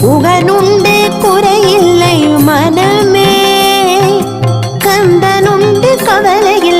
புகழுண்டு குறையில்லை மனமே. கந்தனுண்டு கவலையில்